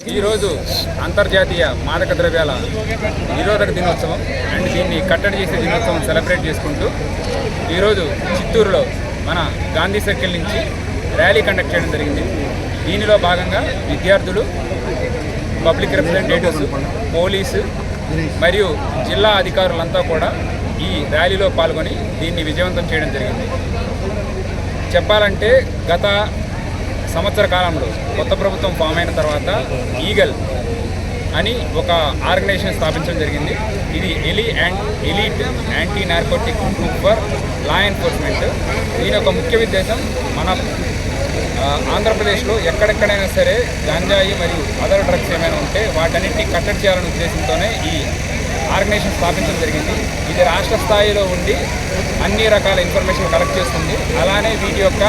ఈరోజు అంతర్జాతీయ మాదక ద్రవ్యాల నిరోధక దినోత్సవం అండ్ దీన్ని కట్టడి చేసే దినోత్సవం సెలబ్రేట్ చేసుకుంటూ ఈరోజు చిత్తూరులో మన గాంధీ సర్కిల్ నుంచి ర్యాలీ కండక్ట్ చేయడం జరిగింది. దీనిలో భాగంగా విద్యార్థులు పబ్లిక్ రిప్రజెంటేటివ్స్ పోలీసు మరియు జిల్లా అధికారులంతా కూడా ఈ ర్యాలీలో పాల్గొని దీన్ని విజయవంతం చేయడం జరిగింది. చెప్పాలంటే గత సంవత్సర కాలంలో కొత్త ప్రభుత్వం ఫామ్ అయిన తర్వాత ఈగల్ అని ఒక ఆర్గనైజేషన్ స్థాపించడం జరిగింది. ఇది ఎలి and elite anti narcotic group for law enforcement. దీని యొక్క ముఖ్య ఉద్దేశం మన ఆంధ్రప్రదేశ్లో ఎక్కడెక్కడైనా సరే గంజాయి మరియు అదర్ డ్రగ్స్ ఏమైనా ఉంటే వాటన్నిటిని కట్టడి చేయాలనే ఉద్దేశంతోనే ఈ ఆర్గనైజేషన్ స్థాపించడం జరిగింది. ఇది రాష్ట్ర స్థాయిలో ఉండి అన్ని రకాల ఇన్ఫర్మేషన్ కలెక్ట్ చేస్తుంది. అలానే వీటి యొక్క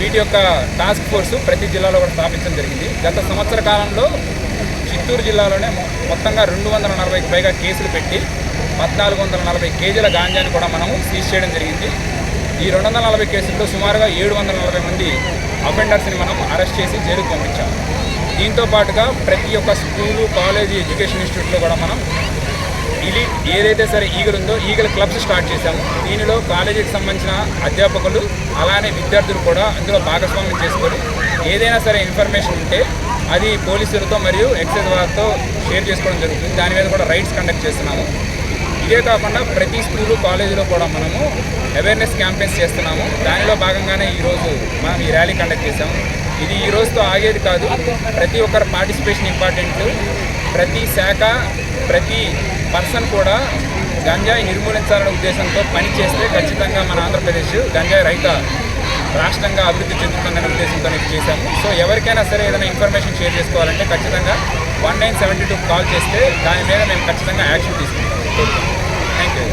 వీటి యొక్క టాస్క్ ఫోర్సు ప్రతి జిల్లాలో కూడా స్థాపించడం జరిగింది. గత సంవత్సర కాలంలో చిత్తూరు జిల్లాలోనే మొత్తంగా రెండు వందల నలభైకి పైగా కేసులు పెట్టి పద్నాలుగు వందల నలభై కేజీల గాంజాని కూడా మనము సీజ్ చేయడం జరిగింది. ఈ రెండు వందల నలభై కేసుల్లో సుమారుగా ఏడు వందల నలభై మంది అఫెండర్స్ని మనం అరెస్ట్ చేసి జైలుకు పంపించాం. దీంతో పాటుగా ప్రతి ఒక్క స్కూలు కాలేజీ ఎడ్యుకేషన్ ఇన్స్టిట్యూట్లో కూడా మనం ఇది ఏదైతే సరే ఈగలు ఉందో ఈగల క్లబ్స్ స్టార్ట్ చేశాము దీనిలో కాలేజీకి సంబంధించిన అధ్యాపకులు అలానే విద్యార్థులు కూడా అందులో భాగస్వామ్యం చేసుకొని ఏదైనా సరే ఇన్ఫర్మేషన్ ఉంటే అది పోలీసులతో మరియు ఎక్సైజ్ వారితో షేర్ చేసుకోవడం జరుగుతుంది. దాని మీద కూడా రైడ్స్ కండక్ట్ చేస్తున్నాము. ఇదే కాకుండా ప్రతి స్కూలు కాలేజీలో కూడా మనము అవేర్నెస్ క్యాంపెయిన్స్ చేస్తున్నాము. దానిలో భాగంగానే ఈరోజు మనం ఈ ర్యాలీ కండక్ట్ చేసాము ఇది ఈ రోజుతో ఆగేది కాదు. ప్రతి ఒక్కరి పార్టిసిపేషన్ ఇంపార్టెంట్. ప్రతి శాఖ ప్రతి పర్సన్ కూడా గంజాయి నిర్మూలించాలనే ఉద్దేశంతో పని చేస్తే ఖచ్చితంగా మన ఆంధ్రప్రదేశ్ గంజాయి రహిత రాష్ట్రంగా అభివృద్ధి చెందుతుందనే ఉద్దేశంతో నేను చేశాము. సో ఎవరికైనా సరే ఏదైనా ఇన్ఫర్మేషన్ షేర్ చేసుకోవాలంటే ఖచ్చితంగా one nine seventy two call చేస్తే దాని మీద మేము ఖచ్చితంగా యాక్షన్ తీసుకుంటాం. Thank you